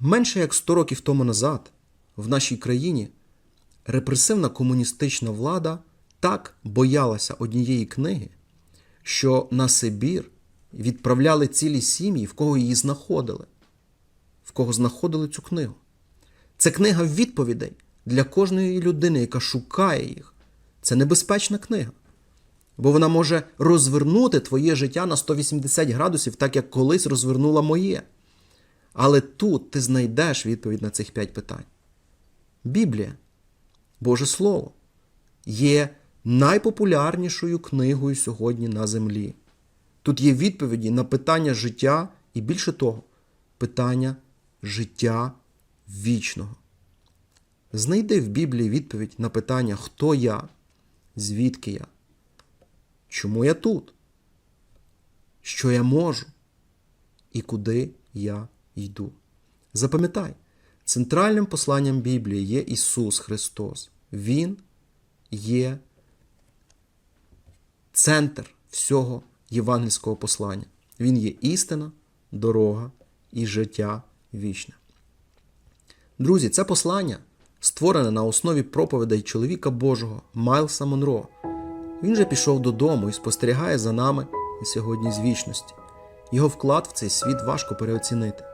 Менше як 100 років тому назад в нашій країні репресивна комуністична влада так боялася однієї книги, що на Сибір відправляли цілі сім'ї, в кого її знаходили, в кого знаходили цю книгу. Це книга відповідей для кожної людини, яка шукає їх. Це небезпечна книга. Бо вона може розвернути твоє життя на 180 градусів, так як колись розвернула моє. Але тут ти знайдеш відповідь на цих п'ять питань. Біблія, Боже Слово, є найпопулярнішою книгою сьогодні на землі. Тут є відповіді на питання життя і більше того, питання життя вічного. Знайди в Біблії відповідь на питання, хто я, звідки я, чому я тут, що я можу і куди я йду. Запам'ятай, центральним посланням Біблії є Ісус Христос. Він є центр всього євангельського послання. Він є істина, дорога і життя вічне. Друзі, це послання створене на основі проповідей чоловіка Божого Майлса Монро. Він же пішов додому і спостерігає за нами сьогодні з вічності. Його вклад в цей світ важко переоцінити.